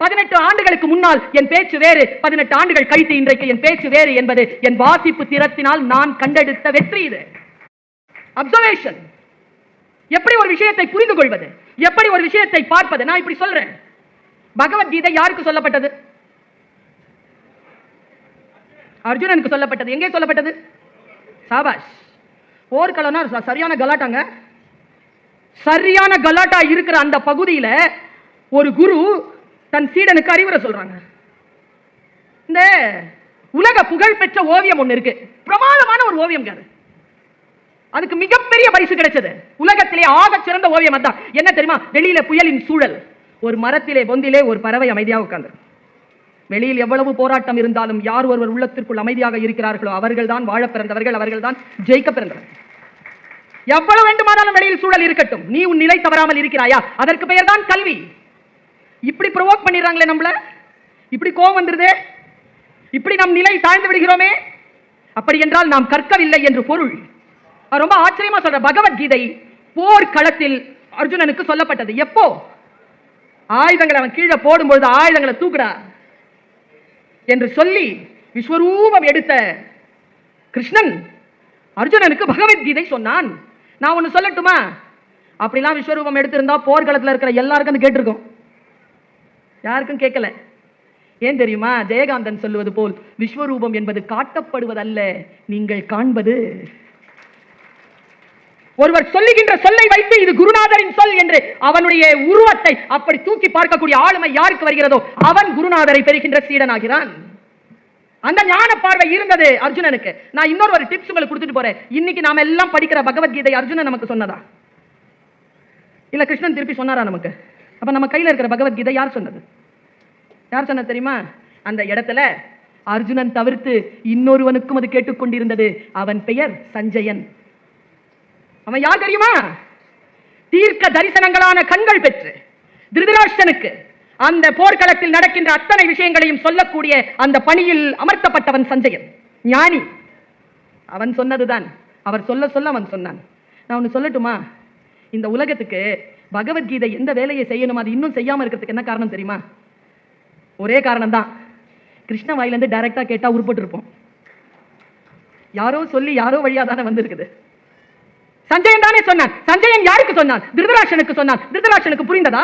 பதினெட்டு ஆண்டுகளுக்கு முன்னால் என் பேச்சு வேறு பதினெட்டு ஆண்டுகள் கழித்து இன்றைக்கு என் பேச்சு வேறு என்பது என் வாசிப்பு திறத்தினால் நான் கண்டெடுத்த வெற்றி இது. அப்சர்வேஷன் எப்படி ஒரு விஷயத்தை புரிந்து கொள்வது? எப்படி ஒரு விஷயத்தை பார்ப்பது? நான் இப்படி சொல்றேன். பகவத்கீதை யாருக்கு சொல்லப்பட்டது? அர்ஜுனனுக்கு சொல்லப்பட்டது. எங்கே சொல்லப்பட்டது? சாபாஷ். போர்க்களம்னா சரியான கலாட்டாங்க. சரியான கலாட்டா இருக்கிற அந்த பகுதியில ஒரு குரு தன் சீடனுக்கு அறிவுரை சொல்றாங்க. இந்த உலக புகழ் பெற்ற ஓவியம் ஒண்ணு இருக்கு. பிரமாதமான ஒரு ஓவியம் அது. அதுக்கு மிகப்பெரிய பரிசு கிடைச்சது. உலகத்திலே ஆக சிறந்த ஓவியம் அதான் என்ன தெரியுமா? வெளியில புயலின் சூழல். ஒரு மரத்திலே பொந்திலே ஒரு பறவை அமைதியாக உட்கார்ந்து வெளியில் எவ்வளவு போராட்டம் இருந்தாலும் யார் ஒருவர் உள்ளத்திற்குள் அமைதியாக இருக்கிறார்களோ அவர்கள் தான் வாழ பிறந்தவர்கள் அவர்கள் தான் ஜெயிக்க பிறந்தவர்கள். எவ்வளவு வேண்டுமானாலும் வெளியில் சூழல் இருக்கட்டும். நீ உன் நிலை தவறாமல் இருக்கிறாயா? அதற்கு பெயர் தான் கல்வி. இப்படி ப்ரொவோக் பண்ணிடுறாங்களே நம்மள? இப்படி கோவம் வந்துருது? இப்படி நம் நிலை தாழ்ந்து விடுகிறோமே? அப்படி என்றால் நாம் கற்கவில்லை என்று பொருள். அவர் ரொம்ப ஆச்சரியமா சொல்ற பகவத்கீதை போர் களத்தில் அர்ஜுனனுக்கு சொல்லப்பட்டது. எப்போ? ஆயுதங்களை அவன் கீழே போடும்பொழுது ஆயுதங்களை தூக்குடா என்று சொல்லி விஸ்வரூபம் எடுத்த கிருஷ்ணன் அர்ஜுனனுக்கு பகவத்கீதை சொன்னான். நான் ஒன்னு சொல்லட்டுமா? அப்படிலாம் விஸ்வரூபம் எடுத்திருந்தா போர்க்களத்தில் இருக்கிற எல்லாருக்கும் அது யாருக்கும் கேட்கல. ஏன் தெரியுமா? ஜெயகாந்தன் சொல்லுவது போல் விஸ்வரூபம் என்பது காட்டப்படுவதல்ல நீங்கள் காண்பது. ஒருவர் சொல்லுகின்ற சொல்லை வைத்து இது குருநாதரின் சொல் என்று அவனுடைய உருவத்தை அப்படி தூக்கி பார்க்கக்கூடிய ஆளுமை யாருக்கு வருகிறதோ அவன் குருநாதரை பெறுகின்ற சீடனாகிறான். அந்த ஞான பார்வை இருந்தது அர்ஜுனனுக்கு. நான் இன்னொரு ஒரு டிப்ஸ் உங்களுக்கு கொடுத்துட்டு போறேன். இன்னைக்கு நாம எல்லாம் படிக்கிற பகவத்கீதை அர்ஜுனன் நமக்கு சொன்னதா? இல்ல கிருஷ்ணன் திருப்பி சொன்னாரா நமக்கு? அப்ப நம்ம கையில இருக்கிற பகவத்கீதை யார் சொன்னது? யார் சொன்னது தெரியுமா? அந்த இடத்துல அர்ஜுனன் தவிர்த்து இன்னொருவனுக்கும் அது கேட்டுக்கொண்டிருந்தது. அவன் பெயர் சஞ்சயன். அவன் யார் தெரியுமா? தீர்க்க தரிசனங்களான கண்கள் பெற்று திருதராஷ்டனுக்கு அந்த போர்க்களத்தில் நடக்கின்ற அத்தனை விஷயங்களையும் சொல்லக்கூடிய அந்த பணியில் அமர்த்தப்பட்டவன் சஞ்சயன். ஞானி. அவன் சொன்னதுதான். அவர் சொல்ல சொல்ல அவன் சொன்னான். நான் ஒன்று சொல்லட்டுமா? இந்த உலகத்துக்கு பகவத்கீதை எந்த வேலையை செய்யணும்? அது இன்னும் செய்யாம இருக்கிறதுக்கு என்ன காரணம் தெரியுமா? ஒரே காரணம் தான் கிருஷ்ண வாயிலேருந்து டைரெக்டாக கேட்டா உருப்பட்டு இருப்போம் யாரோ சொல்லி யாரோ வழியாக தானே வந்திருக்குது. சஞ்சயன் தானே சொன்னான். சஞ்சயன் யாருக்கு சொன்னான்? திருதராஷனுக்கு சொன்னான். திருதராஷனுக்கு புரிந்ததா?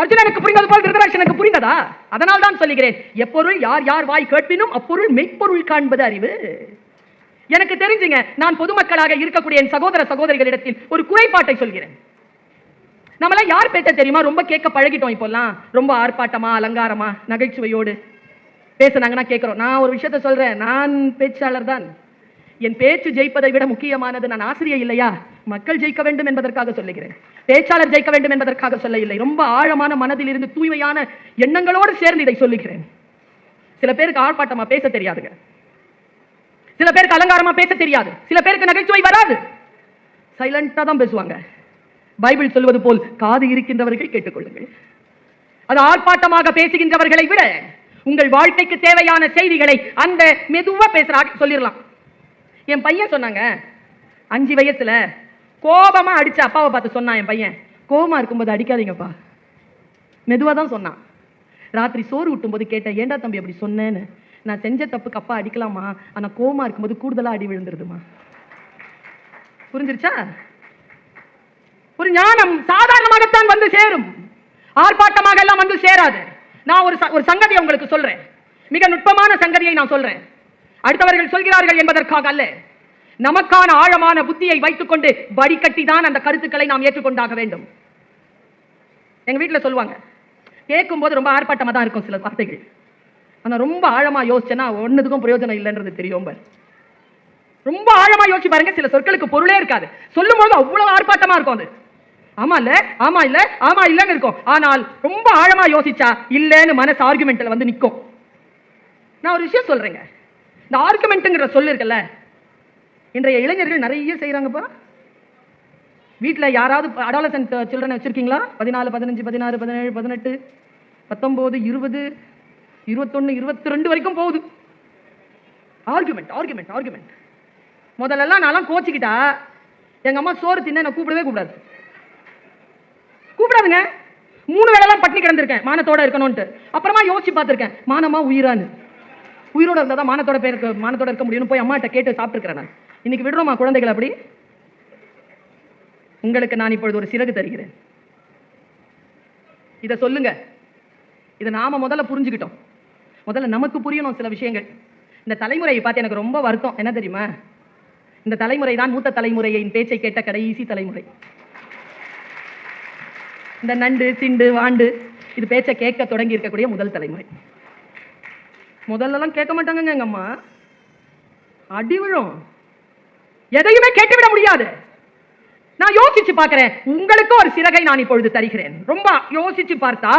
அர்ஜுனனுக்கு புரிந்தது போல் திருதராஷனுக்கு புரிந்ததா? அதனால் தான் சொல்லுகிறேன். எப்பொருள் யார் யார் வாய் கேட்பினும் அப்பொருள் மெய்ப்பொருள் காண்பது அறிவு. எனக்கு தெரிஞ்சுங்க நான் பொதுமக்களாக இருக்கக்கூடிய என் சகோதர சகோதரிகளிடத்தில் ஒரு குறைபாட்டை சொல்கிறேன். நம்மளாம் யார் பேச்ச தெரியுமா? ரொம்ப கேட்க பழகிட்டோம் இப்போல்லாம். ரொம்ப ஆர்ப்பாட்டமா அலங்காரமா நகைச்சுவையோடு பேசுனாங்கன்னா கேட்குறோம். நான் ஒரு விஷயத்த சொல்றேன். நான் பேச்சாளர் தான். என் பேச்சு ஜெயிப்பதை விட முக்கியமானது நான் ஆசிரியர் இல்லையா? மக்கள் ஜெயிக்க வேண்டும் என்பதற்காக சொல்லுகிறேன். பேச்சாளர் ஜெயிக்க வேண்டும் என்பதற்காக சொல்ல இல்லை ரொம்ப ஆழமான மனதில் இருந்து தூய்மையான எண்ணங்களோடு சேர்ந்து இதை சொல்லுகிறேன். சில பேருக்கு ஆர்ப்பாட்டமா பேச தெரியாதுங்க. சில பேருக்கு அலங்காரமா பேச தெரியாது. சில பேருக்கு நகைச்சுவை வராது. சைலண்டா தான் பேசுவாங்க. பைபிள் சொல்வது போல் காது இருக்கின்றவர்கள் கேட்டுக்கொள்ளுங்கள். அது ஆர்ப்பாட்டமாக பேசுகின்றவர்களை விட உங்கள் வாழ்க்கைக்கு தேவையான செய்திகளை அந்த மெதுவா பேசுற சொல்லிடலாம். என் பையன் சொன்னாங்க அஞ்சு வயசுல கோபமா அடிச்ச அப்பாவை பார்த்து சொன்னான் என் பையன். கோபமா இருக்கும்போது அடிக்காதீங்கப்பா. மெதுவாக தான் சொன்னான். ராத்திரி சோறு ஊட்டும்போது கேட்டேன் ஏன்டா தம்பி அப்படி சொன்னேன்னு? நான் செஞ்ச தப்புக்கு அப்பா அடிக்கலாமா? ஆனால் கோபமாக இருக்கும்போது கூடுதலாக அடி விழுந்துருதுமா? புரிஞ்சிருச்சா? ஒரு ஞானம் சாதாரணமாகத்தான் வந்து சேரும். ஆர்ப்பாட்டமாக எல்லாம் வந்து சேராது. நான் ஒரு ச- ஒரு சங்கதியை உங்களுக்கு சொல்றேன். மிக நுட்பமான சங்கதியை நான் சொல்றேன். அடுத்தவர்கள் சொல்கிறார்கள் என்பதற்காக அல்ல. நமக்கான ஆழமான புத்தியை வைத்துக்கொண்டு வடிகட்டி தான் அந்த கருத்துக்களை நாம் ஏற்றுக்கொண்டாக வேண்டும். எங்க வீட்டில் சொல்லுவாங்க கேட்கும்போது ரொம்ப ஆர்ப்பாட்டமா தான் இருக்கும் சில வார்த்தைகள். ஆனால் ரொம்ப ஆழமா யோசிச்சேன்னா ஒன்றுக்கும் பிரயோஜனம் இல்லைன்றது தெரியும் ரொம்ப ஆழமா யோசிச்சு பாருங்க சில சொற்களுக்கு பொருளே இருக்காது. சொல்லும்போது அவ்வளவு ஆர்ப்பாட்டமா இருக்கும் அது. ஆமா இல்ல? ஆமா இல்ல? ஆமா இல்லன்னு இருக்கும். ஆனால் ரொம்ப ஆழமா யோசிச்சா இல்லன்னு மனசு ஆர்குமெண்ட்ல வந்து நிற்கும் நான் ஒரு விஷயம் சொல்றேங்க. இந்த ஆர்குமெண்ட்டுங்கிற சொல்லு இருக்குல்ல? இன்றைய இளைஞர்கள் நிறைய செய்யறாங்கப்பா வீட்டில் யாராவது அடாலசன்ட் சில்ட்ரன் வச்சுருக்கீங்களா? பதினாலு பதினஞ்சு பதினாறு பதினேழு பதினெட்டு பத்தொம்போது இருபது இருபத்தொன்று இருபத்தி ரெண்டு வரைக்கும் போகுது. ஆர்குமெண்ட் ஆர்குமெண்ட் ஆர்குமெண்ட் முதல்லலாம் நான்லாம் கோச்சிக்கிட்டா எங்கள் அம்மா சோறு தின்ன நான் கூப்பிடவே கூப்பிடாது. கூப்பிடாதுங்க. மூணு வேளை பட்டினி கிடந்திருக்கேன். மானத்தோட இருக்கணும்ட்டு அப்புறமா யோசிச்சு பார்த்துருக்கேன். மானமா உயிரான்னு உயிரோட இருந்தால் தான் மானத்தோட பேர் மானத்தோட இருக்க முடியும்னு போய் அம்மாட்ட கேட்டு சாப்பிட்டுருக்கிறேன் நான். இன்னைக்கு விடுறோமா குழந்தைகள் அப்படி? உங்களுக்கு நான் இப்பொழுது ஒரு சிறகு தருகிறேன். இதை சொல்லுங்க. இதை நாம முதல்ல புரிஞ்சுக்கிட்டோம். முதல்ல நமக்கு புரியணும் சில விஷயங்கள். இந்த தலைமுறையை பார்த்து எனக்கு ரொம்ப வருத்தம். என்ன தெரியுமா? இந்த தலைமுறை தான் மூத்த தலைமுறையின் பேச்சை கேட்ட கடைசி தலைமுறை. இந்த நண்டு சிண்டு வாண்டு இது பேச்சை கேட்க தொடங்கி இருக்கக்கூடிய முதல் தலைமுறை. முதல்லலாம் கேட்க மாட்டாங்கங்க எங்க அம்மா. அடி விழும். எதையுமே கேட்டுவிட முடியாது. நான் யோசிச்சு பார்க்கிறேன். உங்களுக்கு ஒரு சிறகை நான் இப்பொழுது தருகிறேன். ரொம்ப யோசிச்சு பார்த்தா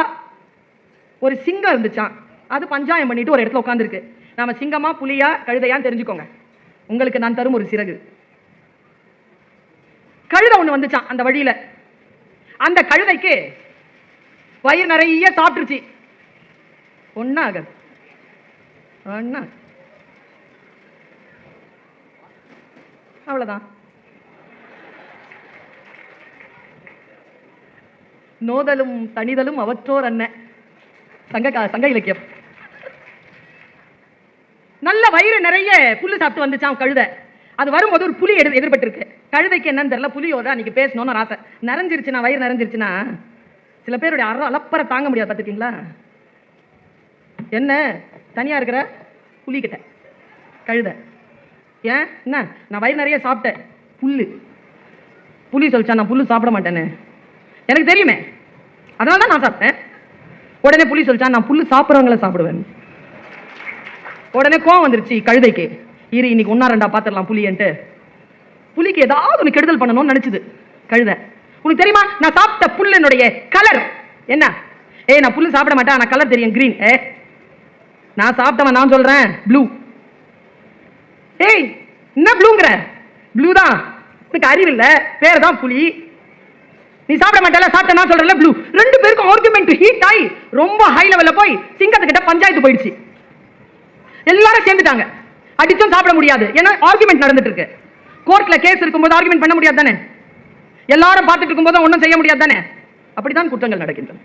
ஒரு சிங்கம் இருந்துச்சான் அது பஞ்சாயம் பண்ணிட்டு ஒரு இடத்துல உட்காந்துருக்கு நாம சிங்கமா புலியா கழுதையான்னு தெரிஞ்சுக்கோங்க. உங்களுக்கு நான் தரும் ஒரு சிறகு. கழுதை ஒண்ணு வந்துச்சான் அந்த வழியில. அந்த கழுதைக்கு வயிறு நிறைய சாப்பிட்டுருச்சு. ஒன்னாக ஒன்னா அவ்வளவுதான். நோதலும் தனிதலும் அவற்றோர் அண்ணன் சங்க சங்க இலக்கியம். நல்ல வயிறு நிறைய புல்லு சாப்பிட்டு வந்துச்சான் கழுத. அது வரும்போது ஒரு புலி எதிர்பட்டு எதிர்பட்டிருக்கு. கழுதைக்கு என்னன்னு தெரியல புலியோட அன்னைக்கு பேசணும்னு ஒரு ஆசை. நிறைஞ்சிருச்சுன்னா வயிறு நிறைஞ்சிருச்சுன்னா சில பேருடைய அற அலப்பறை தாங்க முடியாது பார்த்துருக்கீங்களா? என்ன? தனியாக இருக்கிற புலிக்கிட்ட கழுத. ஏன்? என்ன? நான் வயிறு நிறைய சாப்பிட்டேன். புல்லு. புளி சொல்லிச்சா நான் புல்லு சாப்பிட மாட்டேன்னு. எனக்கு தெரியுமே. அதனால தான் நான் சாப்பிட்டேன். உடனே புளி சொல்லிச்சா நான் புல்லு சாப்பிட்றவங்கள சாப்பிடுவேன். உடனே கோவம் வந்துருச்சு கழுதைக்கு. இரு இன்னைக்கு ஒன்றா ரெண்டா பார்த்துடலாம் புளியன்ட்டு புலிக்கு ஏதாவது ஒன்று கெடுதல் பண்ணணும்னு நினைச்சுது. கழுத. உனக்கு தெரியுமா? நான் சாப்பிட்ட புல்லினுடைய கலர் என்ன? ஏய் நான் புல்லு சாப்பிட மாட்டேன் ஆனால் கலர் தெரியும் கிரீன் ஏ? நான் சாப்பிட்டவன் நான் சொல்கிறேன் ப்ளூ ஏய் என்ன ப்ளூங்கிற ப்ளூ தான். உனக்கு அறிவு பேர் தான் புலி. நீ சாப்பிட மாட்டல சாப்பிட்ட நான் சொல்றேன்ல ப்ளூ ரெண்டு பேருக்கும் ஆர்குமெண்ட் ஹீட் ஆகி ரொம்ப ஹை லெவலில் போய் சிங்கத்துக்கிட்ட பஞ்சாயத்து போயிடுச்சு. எல்லாரும் சேர்ந்துட்டாங்க. அடிச்சும் சாப்பிட முடியாது. ஏன்னா ஆர்குமெண்ட் நடந்துட்டு இருக்கு. கோர்ட்ல கேஸ் இருக்கும்போது ஆர்குமெண்ட் பண்ண முடியாது தானே? எல்லாரும் பார்த்துட்டு இருக்கும்போது ஒன்றும் செய்ய முடியாது தானே? அப்படிதான் குற்றங்கள் நடக்கின்றன.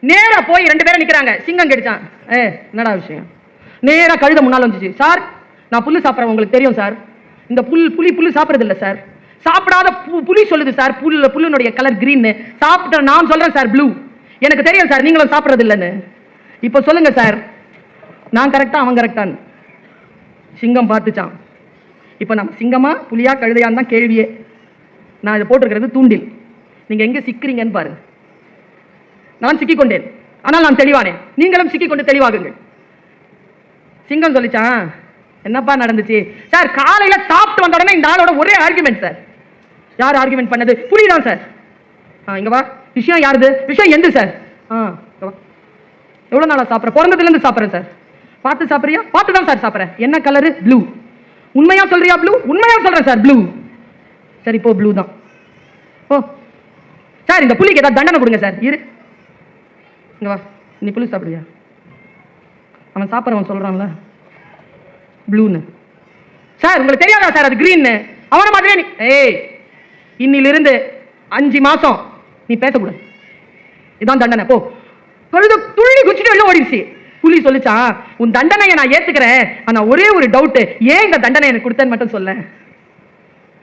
நேரா போய் ரெண்டு பேரும் நிக்கிறாங்க. சிங்கம் கடிச்சான். ஏ என்னடா விஷயம்? நேரா கழுத முன்னால் வந்துச்சு. சார் நான் புல்லு சாப்பிட்றேன். உங்களுக்கு தெரியும் சார். இந்த புல் புலி புல்லு சாப்பிட்றதில்ல சார். சாப்பிடாத பு- புலி சொல்லுது சார். புல் புல்லுனுடைய கலர் கிரீன்னு சாப்பிட்ட நான் சொல்றேன் சார் ப்ளூ எனக்கு தெரியும் சார். நீங்களும் சாப்பிட்றது இல்லைன்னு இப்போ சொல்லுங்க சார். நான் கரெக்டா அவன் கரெக்டான்னு சிங்கம் பார்த்துச்சான் இப்போ நம்ம சிங்கமா புலியா கழுதையான்னு தான் கேள்வியே. நான் இதை போட்டிருக்கிறது தூண்டில். நீங்கள் எங்கே சிக்கிறீங்கன்னு பாருங்க. நான் சிக்கிக்கொண்டேன். ஆனால் நான் தெளிவானேன். நீங்களும் சிக்கிக்கொண்டு தெளிவாகுங்கள். சிங்கம் சொல்லிச்சான் என்னப்பா நடந்துச்சு? சார் காலையில் சாப்பிட்டு வந்த உடனே இந்த ஆளோட ஒரே ஆர்குமெண்ட் சார். யார் ஆர்குமெண்ட் பண்ணது? புரியுதான் சார். ஆ இங்கே வா. விஷயம் யாருது? விஷயம் எந்த சார்? ஆ வா. எவ்வளோ நாளாக சாப்பிட்றேன் பிறந்ததுலேருந்து சாப்பிட்றேன் சார். பார்த்து சாப்பிட்றியா? பார்த்து தான் சார் சாப்பிட்றேன். என்ன கலரு ப்ளூ உண்மையா சொல்றியா ப்ளூ உண்மையா சொல்றேன் சார் ப்ளூ சரி போ ப்ளூ தான். ஓ. சார் இந்த புலிக்கு ஏதாவது தண்டனை கொடுங்க சார் இரு. இங்க வா. நீ புளி சாப்பிடுவியா அவன் சாப்பிட்றவன் சொல்றான்ல. ப்ளூன்னு சார் உங்களுக்கு தெரியாதா சார் அது க்ரீன்னு அவனை மாதிரியே நீ ஏய் இன்னிலிருந்து அஞ்சு மாசம் நீ பேசக்கூடாது. இதான் தண்டனை. போ. தொழுது துள்ளி குச்சிட்டு வெளில ஓடிடுச்சு புலி சொல்லிச்சான் உன் தண்டனையை நான் ஏத்துக்கிறேன். ஆனா ஒரே ஒரு டவுட் ஏன் இந்த தண்டனை எனக்கு கொடுத்தேன்னு மட்டும் சொல்ல.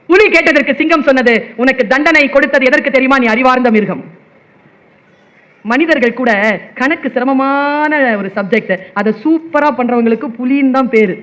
புலி கேட்டதற்கு சிங்கம் சொன்னது உனக்கு தண்டனை கொடுத்தது எதற்கு தெரியுமா? நீ அறிவார்ந்த மிருகம். மனிதர்கள் கூட கணக்கு சிரமமான ஒரு சப்ஜெக்ட் அதை சூப்பரா பண்றவங்களுக்கு புலின்னு தான் பேரு.